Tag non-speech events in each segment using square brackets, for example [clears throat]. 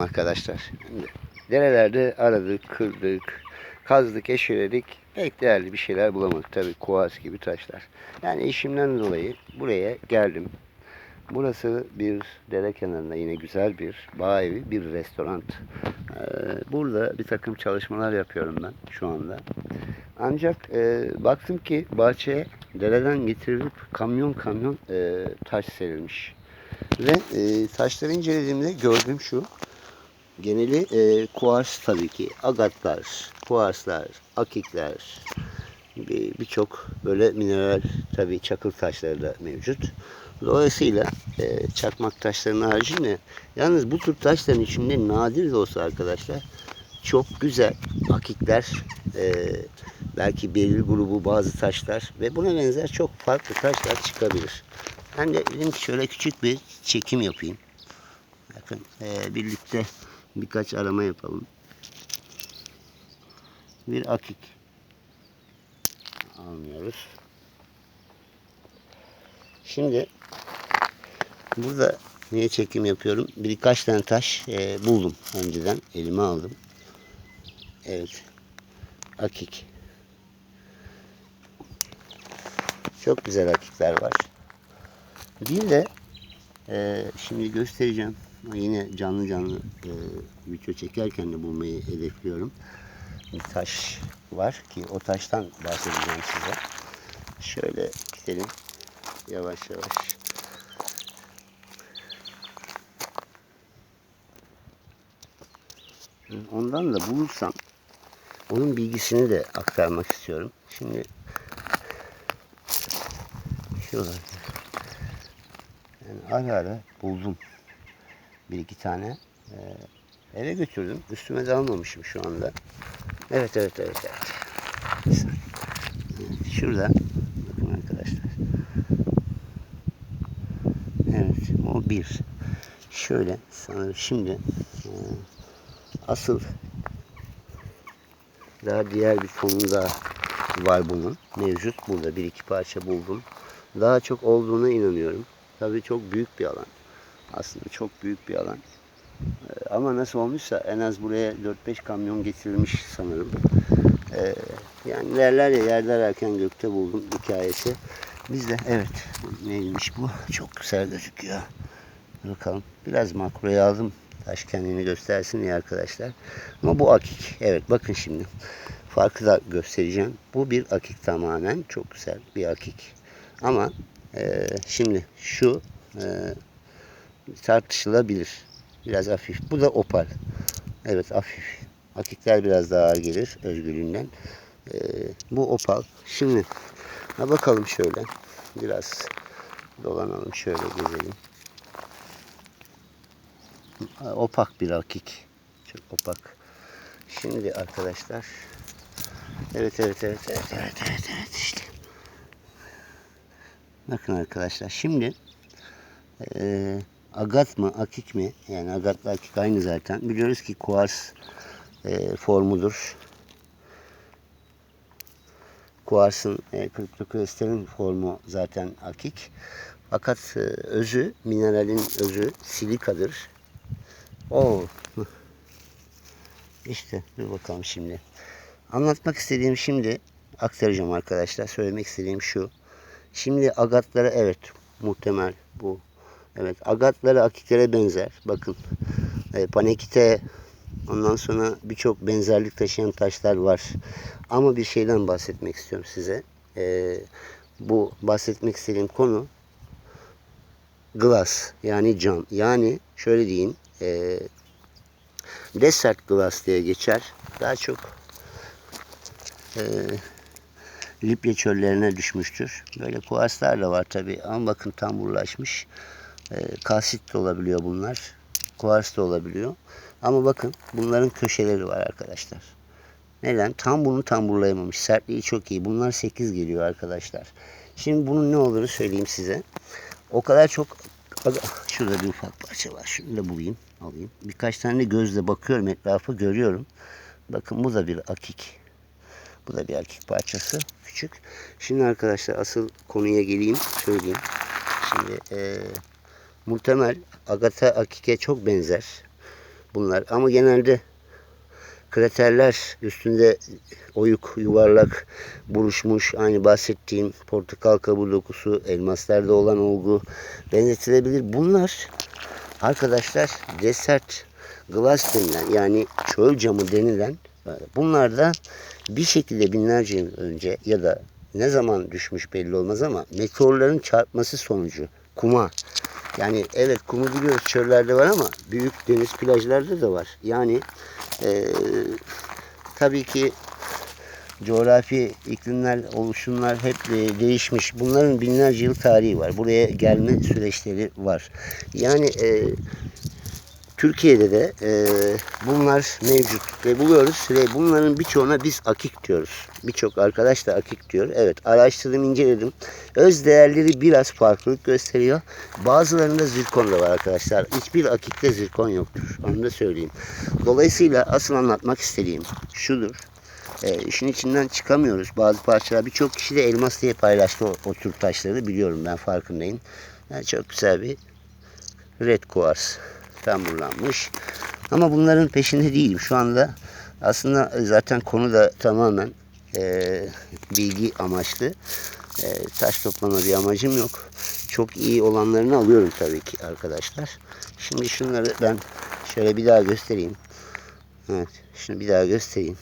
arkadaşlar. Derelerde aradık, kırdık, kazdık, eşeledik. Pek değerli bir şeyler bulamadık. Tabii kuas gibi taşlar. Yani işimden dolayı buraya geldim. Burası bir dere kenarında yine güzel bir bağ evi, bir restoran. Ee, burada bir takım çalışmalar yapıyorum ben şu anda. Ancak e, baktım ki bahçeye dereden getirilip kamyon kamyon e, taş serilmiş. Ve e, taşları incelediğimde gördüğüm şu. Geneli e, kuars tabii ki. Agatlar, kuarslar, akikler, bir- birçok böyle mineral tabii çakıl taşları da mevcut. Dolayısıyla e, çakmak taşlarının haricinde yalnız bu tür taşların içinde nadir de olsa arkadaşlar çok güzel akikler e, belki belirli grubu bazı taşlar ve buna benzer çok farklı taşlar çıkabilir. Ben de dedim şöyle küçük bir çekim yapayım. Bakın e, birlikte birkaç arama yapalım. Bir akik almıyoruz. Şimdi burada niye çekim yapıyorum? Birkaç tane taş e, buldum önceden. Elime aldım. Evet. Akik. Çok güzel akikler var. Bir de e, şimdi göstereceğim. Yine canlı canlı e, video çekerken de bulmayı hedefliyorum. Bir taş var ki o taştan bahsedeceğim size. Şöyle gidelim. Yavaş yavaş. Ondan da bulursam onun bilgisini de aktarmak istiyorum. Şimdi şu olabilir. Yani ara ara buldum bir iki tane. Ee, eve götürdüm. Üstüme de almamışım şu anda. Evet evet evet evet. Evet, Şurada bakın arkadaşlar. Evet o bir. Şöyle sanırım şimdi e, asıl daha diğer bir konu da var bunun. Mevcut burada bir iki parça buldum. Daha çok olduğuna inanıyorum. Tabii çok büyük bir alan. Aslında çok büyük bir alan. Ee, Ama nasıl olmuşsa en az buraya 4-5 kamyon getirilmiş sanırım. Ee, yani derler ya yerde ararken gökte buldum hikayesi. Biz de evet neymiş bu? Çok güzel gözüküyor. Bakalım. Biraz makroya aldım. Taş kendini göstersin diye arkadaşlar. Ama bu akik. Evet bakın şimdi. Farkı da göstereceğim. Bu bir akik tamamen. Çok güzel bir akik. Ama e, şimdi şu e, tartışılabilir. Biraz hafif. Bu da opal. Evet hafif. Akikler biraz daha ağır gelir özgürlüğünden. E, bu opal. Şimdi ha bakalım şöyle. Biraz dolanalım şöyle gezelim. Opak bir akik. Çok opak. Şimdi arkadaşlar. Evet evet evet evet evet evet, evet işte. Bakın arkadaşlar şimdi eee agat mı akik mi? Yani agatla akik aynı zaten. Biliyoruz ki kuars eee, formudur. Kuarsın e, kriptokristalin formu zaten akik. Fakat e, özü, mineralin özü silikadır. Oo. [laughs] İşte dur bakalım şimdi. Anlatmak istediğim şimdi aktaracağım arkadaşlar. Söylemek istediğim şu. Şimdi agatlara evet muhtemel bu. Evet agatlara akiklere benzer. Bakın e, panekite ondan sonra birçok benzerlik taşıyan taşlar var. Ama bir şeyden bahsetmek istiyorum size. E, bu bahsetmek istediğim konu glass yani cam. Yani şöyle diyeyim e, desert glass diye geçer. Daha çok e, Libya çöllerine düşmüştür. Böyle kuarslar da var tabi ama bakın tamburlaşmış. E, kalsit de olabiliyor bunlar. Kuars da olabiliyor. Ama bakın bunların köşeleri var arkadaşlar. Neden? Tam bunu tamburlayamamış. Sertliği çok iyi. Bunlar 8 geliyor arkadaşlar. Şimdi bunun ne olduğunu söyleyeyim size. O kadar çok şurada bir ufak parça var. Şunu da bulayım. Alayım. Birkaç tane gözle bakıyorum etrafı görüyorum. Bakın bu da bir akik. Bu da bir erkek parçası. Küçük. Şimdi arkadaşlar asıl konuya geleyim. Söyleyeyim. Şimdi e, muhtemel Agata Akik'e çok benzer. bunlar. Ama genelde kraterler üstünde oyuk, yuvarlak, buruşmuş. Aynı bahsettiğim portakal kabuğu dokusu, elmaslarda olan olgu benzetilebilir. Bunlar arkadaşlar desert glass denilen yani çöl camı denilen bunlar da bir şekilde binlerce yıl önce ya da ne zaman düşmüş belli olmaz ama meteorların çarpması sonucu kuma yani evet kumu biliyoruz çöllerde var ama büyük deniz plajlarda da var. Yani eee tabii ki coğrafi iklimler, oluşumlar hep e, değişmiş. Bunların binlerce yıl tarihi var. Buraya gelme süreçleri var. Yani e, Türkiye'de de e, bunlar mevcut ve buluyoruz ve bunların birçoğuna biz akik diyoruz. Birçok arkadaş da akik diyor. Evet araştırdım, inceledim. Öz değerleri biraz farklılık gösteriyor. Bazılarında zirkon da var arkadaşlar. Hiçbir akikte zirkon yoktur. Onu da söyleyeyim. Dolayısıyla asıl anlatmak istediğim şudur. E, işin içinden çıkamıyoruz. Bazı parçalar birçok kişi de elmas diye paylaştı o, o tür taşları biliyorum ben farkındayım. Yani çok güzel bir red quartz tamburlanmış. Ama bunların peşinde değilim. Şu anda aslında zaten konu da tamamen e, bilgi amaçlı. E, taş toplama bir amacım yok. Çok iyi olanlarını alıyorum tabii ki arkadaşlar. Şimdi şunları ben şöyle bir daha göstereyim. Evet, şimdi bir daha göstereyim.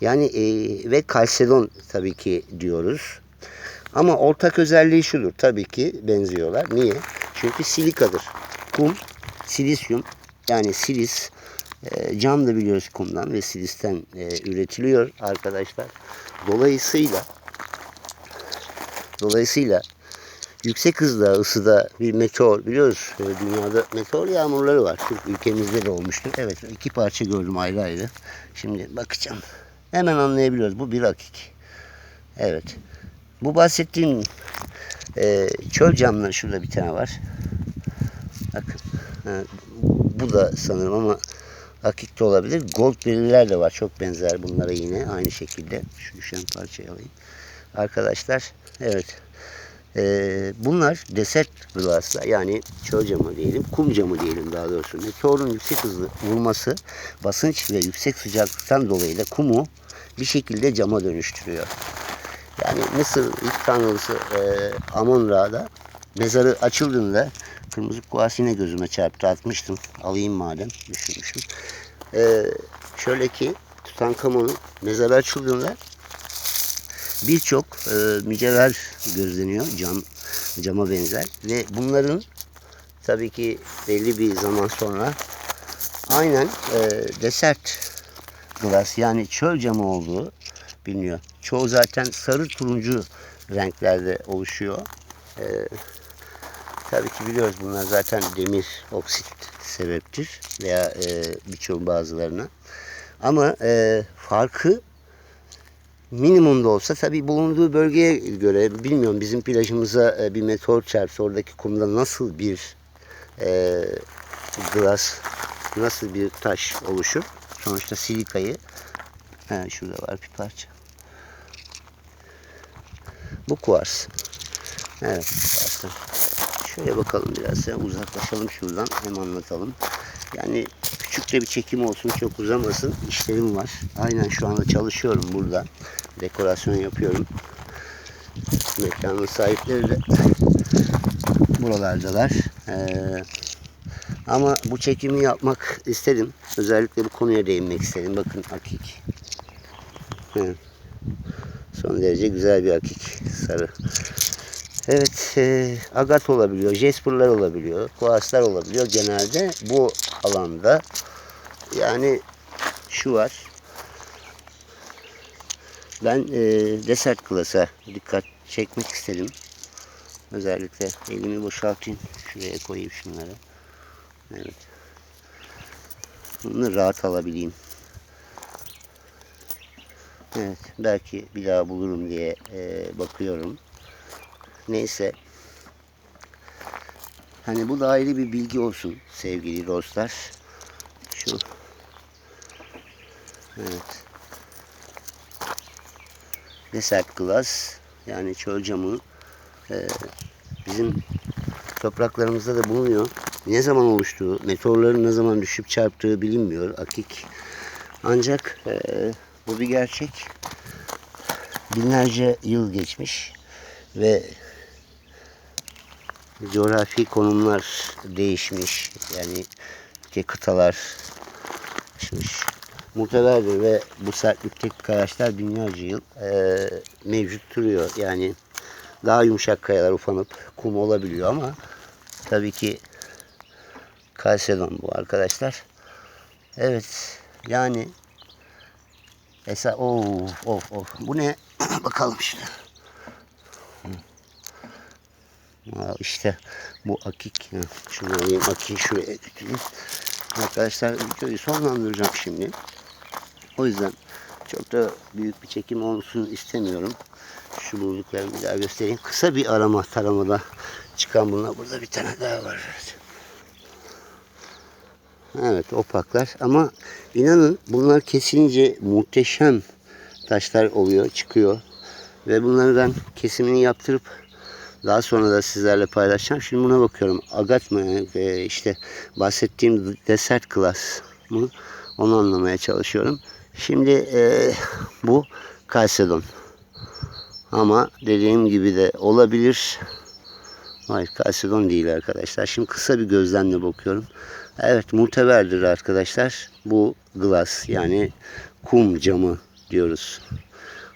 Yani e, ve kalsedon tabii ki diyoruz. Ama ortak özelliği şudur. Tabii ki benziyorlar. Niye? Çünkü silikadır. Kum, silisyum yani silis e, cam da biliyoruz kumdan ve silisten e, üretiliyor arkadaşlar. Dolayısıyla dolayısıyla yüksek hızda ısıda bir meteor biliyoruz e, dünyada meteor yağmurları var. Türk ülkemizde de olmuştur. Evet iki parça gördüm ayrı ayrı. Şimdi bakacağım. Hemen anlayabiliyoruz. Bu bir akik. Evet. Bu bahsettiğim e, çöl camları şurada bir tane var. Bakın. Bu da sanırım ama akik de olabilir. Gold belirler de var. Çok benzer bunlara yine aynı şekilde. Şu düşen parçayı alayım. Arkadaşlar evet. Ee, bunlar desert glass'lar yani çöl camı diyelim, kum camı diyelim daha doğrusu. Meteorun yüksek hızlı vurması basınç ve yüksek sıcaklıktan dolayı da kumu bir şekilde cama dönüştürüyor. Yani Mısır ilk tanrısı e, Amon Ra'da mezarı açıldığında kırmızı kuas yine gözüme çarptı atmıştım. Alayım madem düşünmüşüm. E, şöyle ki Tutankamon'un mezarı açıldığında birçok e, mücevher gözleniyor cam cama benzer ve bunların tabii ki belli bir zaman sonra aynen e, desert glass yani çöl camı olduğu biliniyor. Çoğu zaten sarı turuncu renklerde oluşuyor. E, tabii ki biliyoruz bunlar zaten demir oksit sebeptir veya e, birçok bazılarına. Ama e, farkı minimumda olsa tabii bulunduğu bölgeye göre bilmiyorum bizim plajımıza e, bir meteor çarpsa oradaki kumda nasıl bir e, glass nasıl bir taş oluşur. Sonuçta silikayı he, şurada var bir parça. Bu kuvars. Evet. Şöyle bakalım biraz uzaklaşalım şuradan hem anlatalım. Yani küçük de bir çekim olsun çok uzamasın. İşlerim var. Aynen şu anda çalışıyorum burada. Dekorasyon yapıyorum. Mekanın sahipleri de buralardalar. Ee, ama bu çekimi yapmak istedim. Özellikle bu konuya değinmek istedim. Bakın akik. Son derece güzel bir akik. Sarı. Evet, e, agat olabiliyor, jasperlar olabiliyor, kuaslar olabiliyor genelde bu alanda. Yani şu var. Ben e, desert klasa dikkat çekmek istedim. Özellikle elimi boşaltayım. Şuraya koyayım şunları. Evet. Bunu rahat alabileyim. Evet, belki bir daha bulurum diye e, bakıyorum. Neyse. Hani bu da ayrı bir bilgi olsun sevgili dostlar. Şu. Evet. Desert glass yani çöl camı e, bizim topraklarımızda da bulunuyor. ne zaman oluştuğu, meteorların ne zaman düşüp çarptığı bilinmiyor. Akik. Ancak e, bu bir gerçek. Binlerce yıl geçmiş ve coğrafi konumlar değişmiş. Yani ki kıtalar değişmiş. Muhtemeldir ve bu sertlikteki kayaçlar binlerce yıl e, mevcut duruyor. Yani daha yumuşak kayalar ufanıp kum olabiliyor ama tabii ki Kalsedon bu arkadaşlar. Evet yani Esa of of of bu ne [clears throat] bakalım işte. Aa, işte bu akik. Şunu alayım akiyi şuraya götüreyim. Arkadaşlar videoyu sonlandıracağım şimdi. O yüzden çok da büyük bir çekim olsun istemiyorum. Şu bulduklarımı daha göstereyim. Kısa bir arama taramada çıkan bunlar. Burada bir tane daha var. Evet. Evet opaklar ama inanın bunlar kesince muhteşem taşlar oluyor, çıkıyor. Ve bunları ben kesimini yaptırıp daha sonra da sizlerle paylaşacağım. Şimdi buna bakıyorum. Agat mı? E, işte bahsettiğim desert class mı? Onu anlamaya çalışıyorum. Şimdi e, bu Kalsedon. Ama dediğim gibi de olabilir. Hayır Kalsedon değil arkadaşlar. Şimdi kısa bir gözlemle bakıyorum. Evet muteberdir arkadaşlar. Bu glass yani kum camı diyoruz.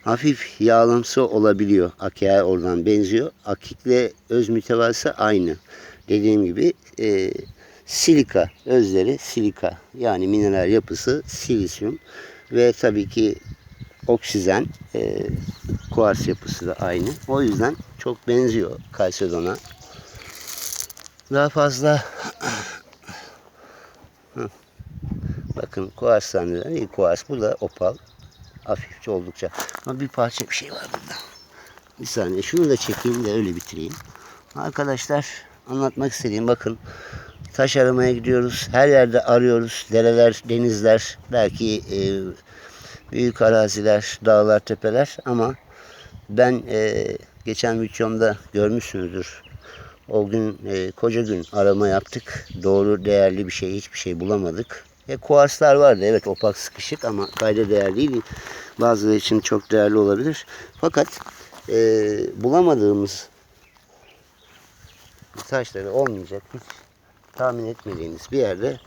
Hafif yağlamsı olabiliyor. Akya oradan benziyor. Akikle öz mütevası aynı. Dediğim gibi e, silika özleri silika yani mineral yapısı silisyum ve tabii ki oksijen e, kuars yapısı da aynı. O yüzden çok benziyor kalsedona. Daha fazla [clears throat] bakın kuarstan değil kuars bu da opal hafifçe oldukça ama bir parça bir şey var burada. Bir saniye şunu da çekeyim de öyle bitireyim. Arkadaşlar anlatmak istediğim bakın taş aramaya gidiyoruz. Her yerde arıyoruz. Dereler, denizler, belki e, büyük araziler, dağlar, tepeler ama ben e, geçen videomda görmüşsünüzdür. O gün e, koca gün arama yaptık. Doğru değerli bir şey, hiçbir şey bulamadık. E, kuarslar vardı. Evet opak sıkışık ama kayda değerli değil. Bazıları için çok değerli olabilir. Fakat e, bulamadığımız taşları olmayacak hiç tahmin etmediğiniz bir yerde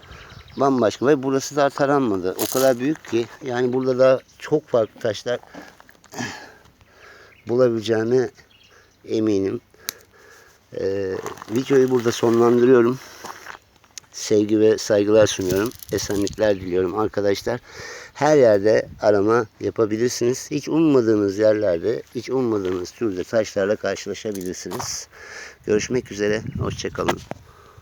bambaşka ve burası da taranmadı. O kadar büyük ki yani burada da çok farklı taşlar [clears throat] bulabileceğime eminim. Ee, videoyu burada sonlandırıyorum. Sevgi ve saygılar sunuyorum. Esenlikler diliyorum arkadaşlar. Her yerde arama yapabilirsiniz. Hiç ummadığınız yerlerde, hiç ummadığınız türde taşlarla karşılaşabilirsiniz. Görüşmek üzere. Hoşçakalın.